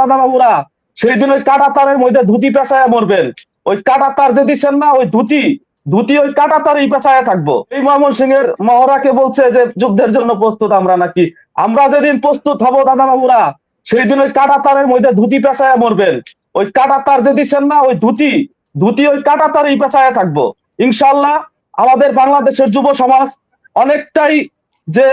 দাদা বাবুরা সেই দিন ওই কাটা তারের মধ্যে ধুতি পেঁচায় মরবেন। ওই কাটা তার যে দিচ্ছেন না, ওই ধুতি ধুতি ওই কাটা তারই পেঁচায় থাকব। এই ময়মন সিং এর মহড়াকে বলছে যে, যুদ্ধের জন্য প্রস্তুত আমরা নাকি? আমরা যেদিন প্রস্তুত হব দাদা বাবুরা সেই দিন ওই কাটা তারের মধ্যে ধুতি পেঁচায় মরবেন। ওই কাটা তার যে দিচ্ছেন না, ওই ধুতি ধুতি ওই কাটা তারই পেঁচায় থাকব। ইনশাল্লাহ আমাদের বাংলাদেশের যুব সমাজ অনেকটাই যে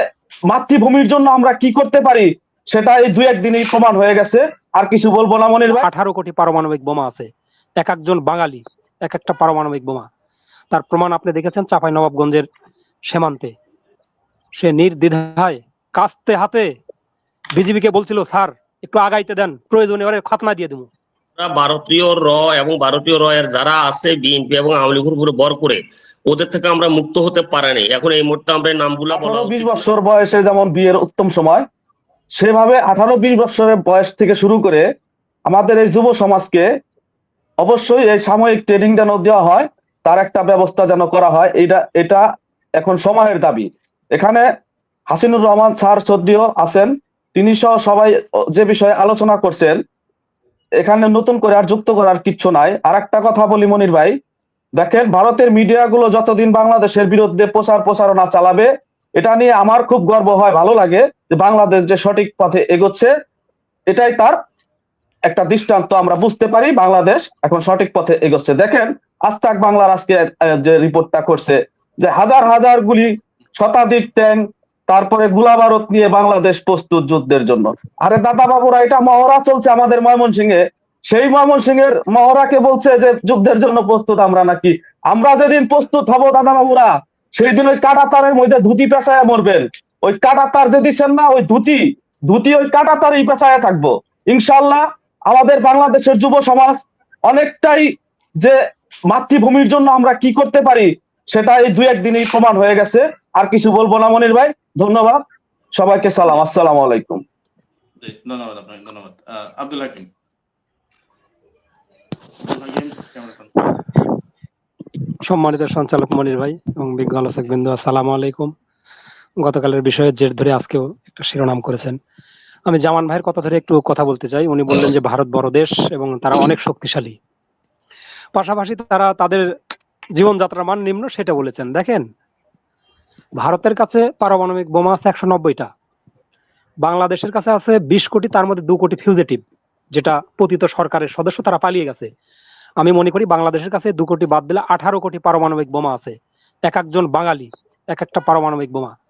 মাতৃভূমির জন্য আমরা কি করতে পারি সেটা এই দুই একদিনই প্রমাণ হয়ে গেছে। আর কিছু বলব না মনির ভাই? আঠারো কোটি পারমাণবিক বোমা আছে। এক একজন বাঙালি এক একটা পারমাণবিক বোমা। তার প্রমাণ আপনি দেখেছেন চাপাই নবাবগঞ্জের সীমান্তে? সে নির্দ্বিধায় কাস্তে হাতে বিজিবিকে বলছিল স্যার একটু আগাইতে দেন প্রয়োজনে ওরে খাতনা দিয়ে দেবো। ভারতীয় র এবং ভারতীয় র এর যারা আছে বিএনপি এবং আওয়ামী লীগের উপরে বর করে ওদের থেকে আমরা মুক্ত হতে পারিনি। এখন এই মুহূর্তে আমরা নামগুলা বলা বিশ বছর বয়সে যেমন বিয়ের উত্তম সময় সেভাবে আঠারো বিশ বছরের বয়স থেকে শুরু করে আমাদের এই যুব সমাজকে অবশ্যই এই সাময়িক ট্রেনিং যেন দেওয়া হয়, তার একটা ব্যবস্থা যেন করা হয় এটা এটা এখন সময়ের দাবি। এখানে হাসিনুর রহমান স্যার সদ্যিও আছেন, তিনি সহ সবাই যে বিষয়ে আলোচনা করছেন, এখানে নতুন করে আর যুক্ত করার কিচ্ছু নাই। আর একটা কথা বলি মনির ভাই, দেখেন ভারতের মিডিয়াগুলো যতদিন বাংলাদেশের বিরুদ্ধে প্রচার প্রচারণা চালাবে, এটা নিয়ে আমার খুব গর্ব হয়, ভালো লাগে। যে বাংলাদেশ যে সঠিক পথে এগোচ্ছে, এটাই তার একটা দৃষ্টান্ত। আমরা বুঝতে পারি বাংলাদেশ এখন সঠিক পথে এগোচ্ছে। দেখেন, আস্তাক বাংলার আজকে যে রিপোর্টটা করছে যে হাজার হাজার গুলি শতাধিক ট্যাঙ্ক, তারপরে গোলাবারত নিয়ে বাংলাদেশ প্রস্তুত যুদ্ধের জন্য। আরে দাদা বাবুরা এটা মহড়া চলছে আমাদের ময়মনসিংহে। সেই ময়মনসিংহের মহড়াকে বলছে যে যুদ্ধের জন্য প্রস্তুত আমরা নাকি? আমরা যেদিন প্রস্তুত হব দাদা বাবুরা সেই দিন ওই কাটা তারের মধ্যে ধুতি পেঁচায় মরবেন। ওই কাটা তার যে দিচ্ছেন না ওই ধুতি ধুতি ওই কাটা তারই পেঁচায় থাকব। ইনশাল্লাহ আমাদের বাংলাদেশের যুব সমাজ অনেকটাই যে মাতৃভূমির জন্য আমরা কি করতে পারি সেটা এই দুই একদিনই প্রমাণ হয়ে গেছে। আর কিছু বলব না মনির ভাই? ধন্যবাদ। সবাইকে সালাম। আসসালামু আলাইকুম। ধন্যবাদ আপনাকে আব্দুল হাকিম। সম্মানিত সঞ্চালক মনির ভাই এবং বিজ্ঞ আলোচক বিন্দু আসসালামু আলাইকুম। গতকালের বিষয়ে জের ধরে আজকেও একটা শিরোনাম করেছেন। আমি জামান ভাইয়ের কথা ধরে একটু কথা বলতে চাই। উনি বললেন যে ভারত বড় দেশ এবং তারা অনেক শক্তিশালী। পাশাপাশি তারা তাদের জীবনযাত্রার মান নিম্ন সেটা বলেছেন। দেখেন, ভারতের কাছে পারমাণবিক বোমা আছে একশো নব্বইটা। বাংলাদেশের কাছে আছে বিশ কোটি, তার মধ্যে দু কোটি ফিউজেটিভ যেটা পতিত সরকারের সদস্য, তারা পালিয়ে গেছে। আমি মনে করি বাংলাদেশের কাছে দু কোটি বাদ দিলে আঠারো কোটি পারমাণবিক বোমা আছে। এক একজন বাঙালি, এক একটা পারমাণবিক বোমা।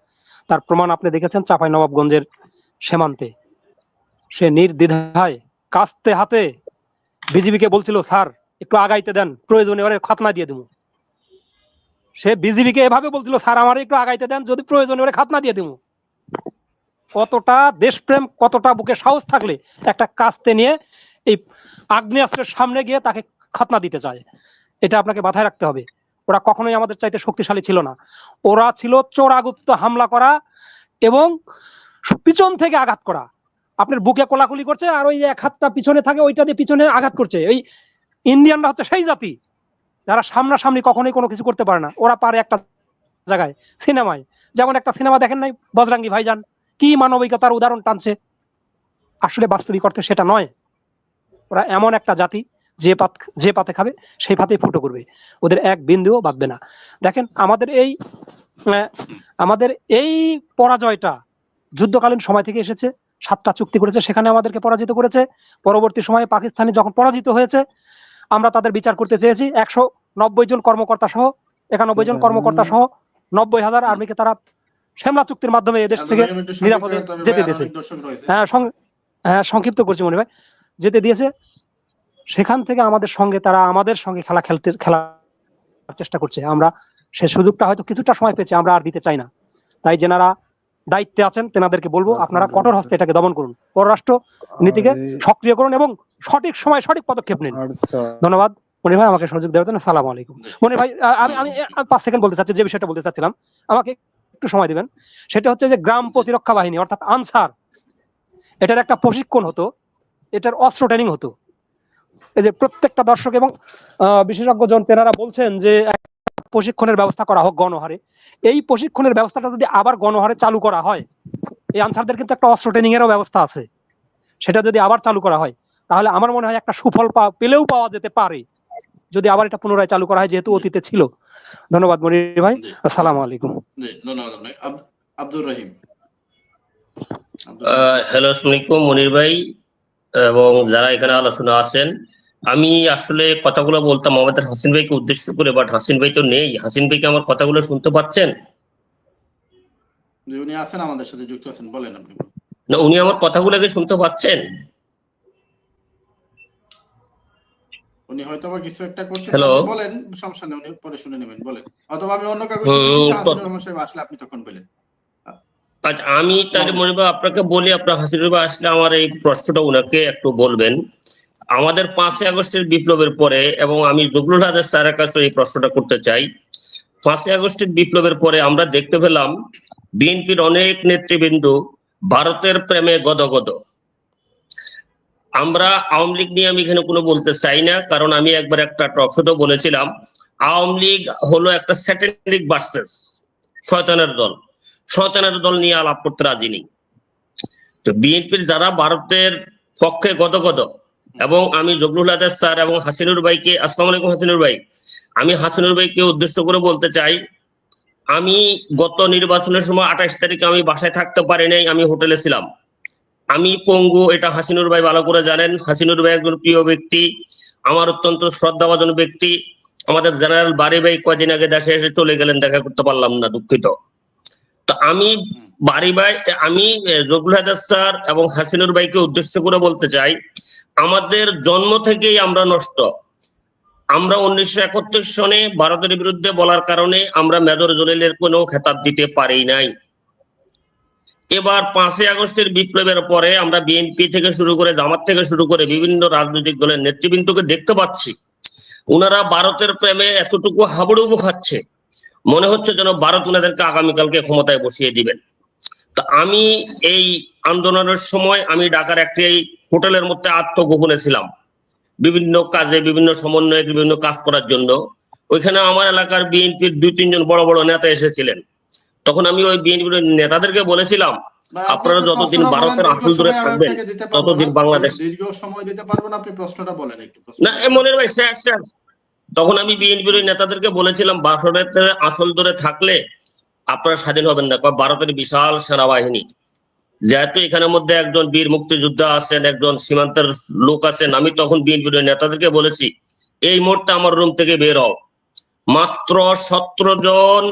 তার প্রমাণ আপনি দেখেছেন চাপাই নবাবগঞ্জের সীমান্তে। সে নির্দ্বিধায় কাস্তে হাতে বিজিবিকে বলছিল, স্যার, একটু আগাইতে দেন, প্রয়োজনে ওরে খাতনা দিয়ে দেবো সে বিজিবিকে এভাবে বলছিল, স্যার, আমার একটু আগাইতে দেন, যদি প্রয়োজনে ওরে খাতনা দিয়ে দেবো কতটা দেশপ্রেম, কতটা বুকে সাহস থাকলে একটা কাস্তে নিয়ে এই আগ্নেয়াস্ত্রের সামনে গিয়ে তাকে খাতনা দিতে চায়। এটা আপনাকে মাথায় রাখতে হবে। ওরা কখনোই আমাদের চাইতে শক্তিশালী ছিল না। ওরা ছিল চোরাগুপ্ত হামলা করা এবং পিছন থেকে আঘাত করা। আপনার বুকে কোলাকুলি করছে আর ওই এক হাতটা পিছনে থাকে, ওইটা দিয়ে পিছনে আঘাত করছে। ওই ইন্ডিয়ানরা হচ্ছে সেই জাতি। যারা সামনাসামনি কখনোই কোনো কিছু করতে পারে না। ওরা পারে একটা জায়গায়, সিনেমায়। যেমন একটা সিনেমা দেখেন নাই, বজরাঙ্গি ভাইজান। কি মানবিকতার উদাহরণ টানছে। আসলে বাস্তবিক অর্থে সেটা নয়। ওরা এমন একটা জাতি। যে পাত যে পাতে খাবে সেই পাতেই ফুটো করবে। ওদের এক বিন্দুও বাঁধবে না। দেখেন আমাদের এই আমাদের এই পরাজয়টা যুদ্ধকালীন সময় থেকে এসেছে সাতটা চুক্তি করেছে সেখানে আমাদেরকে পরাজিত করেছে। পরবর্তী সময়ে পাকিস্তানে যখন পরাজিত হয়েছে আমরা তাদের বিচার করতে চেয়েছি। একশো নব্বই জন কর্মকর্তা সহ একানব্বই জন কর্মকর্তা সহ নব্বই হাজার আর্মিকে তারা শ্যামলা চুক্তির মাধ্যমে এদেশ থেকে নিরাপদে যেতে দিয়েছে। হ্যাঁ হ্যাঁ সংক্ষিপ্ত করছি মনে ভাই যেতে দিয়েছে। সেখান থেকে আমাদের সঙ্গে তারা আমাদের সঙ্গে খেলা খেলতে খেলার চেষ্টা করছে। আমরা সে সুযোগটা হয়তো কিছুটা সময় পেয়েছি আমরা আর দিতে চাই না। তাই যেনারা দায়িত্বে আছেন তেনাদেরকে বলব আপনারা কঠোর হস্তে এটাকে দমন করুন। পররাষ্ট্র নীতিকে সক্রিয় করুন এবং সঠিক সময় সঠিক পদক্ষেপ নিন। ধন্যবাদ। মনির ভাই আমাকে সুযোগ দেওয়ার জন্য সালাম আলাইকুম। মনির ভাই আমি আমি পাঁচ সেকেন্ড বলতে চাচ্ছি যে বিষয়টা বলতে চাচ্ছিলাম আমাকে একটু সময় দিবেন। সেটা হচ্ছে যে গ্রাম প্রতিরক্ষা বাহিনী অর্থাৎ আনসার এটার একটা প্রশিক্ষণ হতো এটার অস্ত্র ট্রেনিং হতো। এই যে প্রত্যেকটা দর্শক এবং আহ, বিশেষজ্ঞজন তেনারা বলছেন যে প্রশিক্ষণের ব্যবস্থা করা হোক গণহারে। এই প্রশিক্ষণের ব্যবস্থাটা যদি আবার গণহারে চালু করা হয় এই আনসারদের কিন্তু একটা অস্ত্র ট্রেনিং এরও ব্যবস্থা আছে। সেটা যদি আবার চালু করা হয় তাহলে আমার মনে হয় একটা সুফল পা- পেলেও পাওয়া যেতে পারে। যদি আবার এটা পুনরায় চালু করা হয় যেহেতু অতীতে ছিল। ধন্যবাদ মনির ভাই। আসসালামু আলাইকুম। আব্দুর রহিম। হ্যালো আসসালামাইকুম মনির ভাই। এবং যারা এখানে আলোচনা আছেন আমি আসলে কথাগুলো বলতাম আমাদের হাসিন ভাইকে উদ্দেশ্য করে বাট হাসিন ভাই তো নেই। হাসিন ভাইকে আমার কথাগুলো শুনতে পাচ্ছেন? উনি আছেন আমাদের সাথে যুক্ত আছেন বলেন আপনি। না উনি আমার কথাগুলোকে শুনতে পাচ্ছেন? উনি হয়তো বা কিছু একটা করতে? বলেন সমস্যা নেই উনি পরে শুনে নেবেন বলেন। অথবা আমি অন্য কাগজ সাহেব আসলে আপনি তখন বলেন। আচ্ছা আমি মনির ভাই আপনাকে বলি আপনার হাসিন ভাই আসলে আমার এই প্রশ্নটা উনাকে একটু বলবেন। আমাদের পাঁচই আগস্টের বিপ্লবের পরে এবং আমি জগলুল হাজার স্যারের কাছে এই প্রশ্নটা করতে চাই। পাঁচই আগস্টের বিপ্লবের পরে আমরা দেখতে পেলাম, বিএনপির অনেক নেতৃবৃন্দ ভারতের প্রেমে গদগদ। আমরা আওয়ামী লীগ নিয়ে আমি এখানে কোনো বলতে চাই না, কারণ আমি একবার একটা টকশোতে বলেছিলাম, আওয়ামী লীগ হলো একটা স্যাটেলিক ভার্সেস শয়তানের দল। শয়তানের দল নিয়ে আলাপ করতে রাজি নেই। তো বিএনপির যারা ভারতের পক্ষে গদগদ এবং আমি জগরুল আদার স্যার এবং হাসিনুর ভাইকে, আসসালামু আলাইকুম হাসিনুর ভাই। আমি হাসিনুর ভাইকে উদ্দেশ্য করে বলতে চাই, আমি গত নির্বাচনের সময় আঠাশ তারিখে আমি বাসায় থাকতে পারি নাই, আমি হোটেলে ছিলাম। আমি পঙ্গু, এটা হাসিনুর ভাই ভালো করে জানেন। হাসিনুর ভাই একজন প্রিয় ব্যক্তি, আমার অত্যন্ত শ্রদ্ধাভাজন ব্যক্তি। আমাদের জেনারেল বাড়ি ভাই কয়দিন আগে দেশে এসে চলে গেলেন, দেখা করতে পারলাম না, দুঃখিত। তো আমি বাড়ি ভাই, আমি জগুল হাজার স্যার এবং হাসিনুর ভাইকে উদ্দেশ্য করে বলতে চাই আমাদের জন্ম থেকেই আমরা নষ্ট। আমরা উনিশশো একাত্তর সনে ভারতের বিরুদ্ধে বলার কারণে আমরা মেজর জলিলের কোনো খেতাব দিতে পারি নাই। এবার পাঁচই আগস্টের বিপ্লবের পরে আমরা বিএনপি থেকে শুরু করে জামাত থেকে শুরু করে বিভিন্ন রাজনৈতিক দলের নেতৃবৃন্দকে দেখতে পাচ্ছি। ওনারা ভারতের প্রেমে এতটুকু হাবুডুবু খাচ্ছে। মনে হচ্ছে যেন ভারত ওনাদেরকে আগামীকালকে ক্ষমতায় বসিয়ে দিবেন। তো আমি এই আন্দোলনের সময় আমি ঢাকার একটি হোটেলের মধ্যে আত্মগোপনে ছিলাম। বিভিন্ন কাজে বিভিন্ন সমন্বয়ে বিভিন্ন কাজ করার জন্য। ওইখানে আমার এলাকার বিএনপির দুই তিনজন বড় বড় নেতা এসেছিলেন। তখন আমি ওই বিএনপির নেতাদেরকে বলেছিলাম আপনারা যতদিন ভারতের আসল দূরে থাকবেন, ততদিন বাংলাদেশ- সময় দিতে না আপনি প্রশ্নটা বলেন না এ মনের ভাই শেষ শেষ তখন আমি বিএনপির নেতাদেরকে বলেছিলাম ভারতের আসল দূরে থাকলে আপনারা স্বাধীন হবেন না। কারণ ভারতের বিশাল সেনাবাহিনী। যেহেতু এখানের মধ্যে একজন বীর মুক্তিযোদ্ধা আছেন একজন সীমান্তের লোক আছেন আমি তখন বিএনপির নেতাদেরকে বলেছি এই মুহূর্তে আমার রুম থেকে বের হও। মাত্র সতেরো জন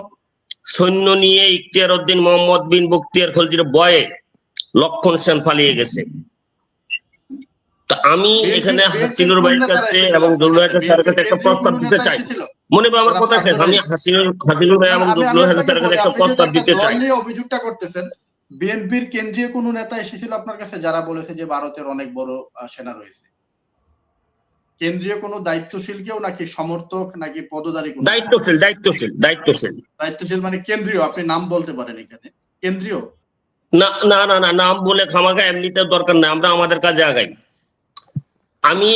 সৈন্য নিয়ে ইখতিয়ার উদ্দিন মোহাম্মদ বিন বক্তিয়ার খলজির বয়ে লক্ষণ সেন পালিয়ে গেছে। তা আমি এখানে হাসিনুর ভাইয়ের কাছে এবং জুলুল কাছে? একটা প্রস্তাব দিতে চাই? মনে ভাই আমার কথা শেষ আমি হাসিনুর হাসিনুর ভাই এবং আমি জুলুল স্যারের কাছে একটা প্রস্তাব দিতে চাই। নিয়ে অভিযোগটা করতেছেন বিএনপির কেন্দ্রীয় কোন নেতা এসেছিল আপনার কাছে যারা বলেছে যে ভারতের অনেক বড় সেনা রয়েছে? কেন্দ্রীয় কোনো দায়িত্বশীল কেউ নাকি সমর্থক নাকি পদধারী কোন? দায়িত্বশীল দায়িত্বশীল দায়িত্বশীল। দায়িত্বশীল মানে কেন্দ্রীয় আপনি নাম বলতে পারেন এখানে। কেন্দ্রীয়? না না না না নাম বলে খামাখা এমনিতে দরকার নাই আমরা আমাদের কাজে আগাই। আমি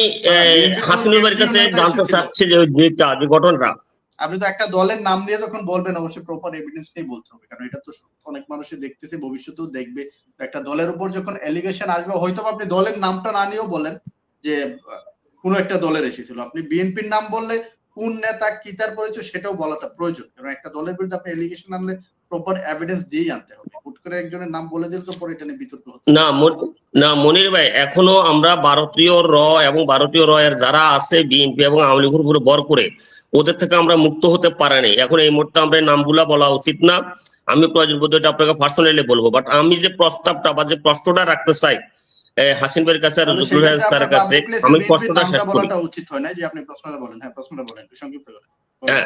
হাসিনুল হাসিনুর ভাইয়ের কাছে জানতে চাচ্ছি যে ওই যেটা যে ঘটনাটা। আপনি তো একটা দলের নাম নিয়ে তখন বলবেন অবশ্যই প্রপার এভিডেন্স নিয়ে বলতে হবে কারণ এটা তো অনেক মানুষই দেখতেছে ভবিষ্যতেও দেখবে। একটা দলের উপর যখন এলিগেশন আসবে হয়তো আপনি দলের নামটা না নিয়েও বলেন যে কোনো একটা দলের এসেছিল। আপনি বিএনপির নাম বললে কোন নেতা কি তার পরিচয় সেটাও বলাটা প্রয়োজন। কারণ একটা দলের বিরুদ্ধে আপনি এলিগেশন আনলে প্রপার এভিডেন্স দিয়েই আনতে হবে। হুট করে একজনের নাম বলে দিলে তো পরে এটা নিয়ে বিতর্ক হতো না না, মনির ভাই, এখনও আমরা ভারতীয় র এবং ভারতীয় র এর যারা আছে বিএনপি এবং আওয়ামী লীগের উপরে বর করে, ওদের থেকে আমরা মুক্ত হতে পারিনি এখন এই মুহূর্তে আমরা নামগুলা বলা উচিত না। আমি প্রয়োজন বোধ এটা আপনাকে পার্সোনালি বলব। বাট আমি যে প্রস্তাবটা বা যে প্রশ্নটা রাখতে চাই এ, হাসিন ভাইয়ের কাছে আর স্যারের কাছে আমি প্রশ্নটা শেষ করি। বলাটা উচিত হয় না যে আপনি প্রশ্নটা বলেন হ্যাঁ প্রশ্নটা বলেন সংক্ষিপ্ত করে হ্যাঁ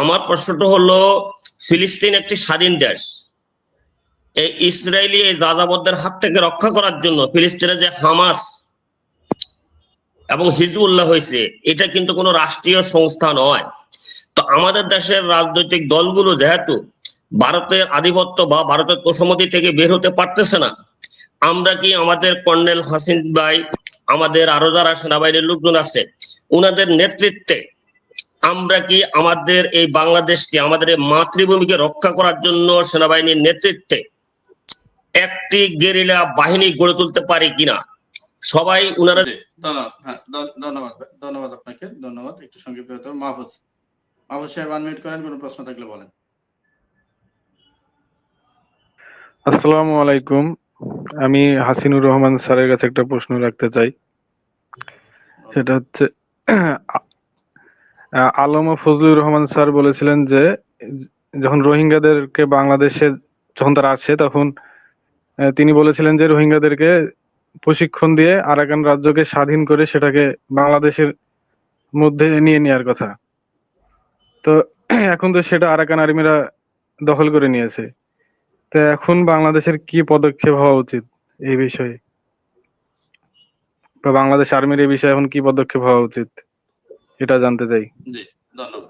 আমার প্রশ্নটা হলো ফিলিস্তিন একটি স্বাধীন দেশ। এই ইসরায়েলি এই যাযাবরদের হাত থেকে রক্ষা করার জন্য ফিলিস্তিনে যে হামাস এবং হিজবুল্লাহ হয়েছে এটা কিন্তু কোনো রাষ্ট্রীয় সংস্থা নয়। তো আমাদের দেশের রাজনৈতিক দলগুলো যেহেতু ভারতের আধিপত্য বা ভারতের তোষমতি থেকে বের হতে পারতেছে না আমরা কি আমাদের কর্নেল হাসিন ভাই আমাদের আরও যারা সেনাবাহিনীর লোকজন আছে ওনাদের নেতৃত্বে আমরা কি আমাদের এই বাংলাদেশকে আমাদের এই মাতৃভূমিকে রক্ষা করার জন্য সেনাবাহিনীর নেতৃত্বে একটি গেরিলা বাহিনী গড়ে তুলতে পারি কিনা? সবাই উনারা জি, ধন্যবাদ। হ্যাঁ ধন্যবাদ আপনাকে ধন্যবাদ। একটু সংক্ষিপ্ত মাহফুজ মাহফুজ সাহেব আনমিউট করেন কোনো প্রশ্ন থাকলে বলেন। আসসালামু আলাইকুম। আমি হাসিনুর রহমান স্যারের কাছে একটা প্রশ্ন রাখতে চাই। সেটা হচ্ছে আলম ফজলুর রহমান স্যার বলেছিলেন যে, যখন রোহিঙ্গাদেরকে বাংলাদেশে যখন তারা আসে, তখন তিনি বলেছিলেন যে রোহিঙ্গাদেরকে প্রশিক্ষণ দিয়ে আরাকান রাজ্যকে স্বাধীন করে সেটাকে বাংলাদেশের মধ্যে নিয়ে নেওয়ার কথা। তো, এখন তো সেটা আরাকান আর্মিরা দখল করে নিয়েছে। তো এখন বাংলাদেশের কি পদক্ষেপ হওয়া উচিত এই বিষয়ে? বা বাংলাদেশ আর্মির এই বিষয়ে এখন কি পদক্ষেপ হওয়া উচিত? এটা জানতে চাই। জি, ধন্যবাদ।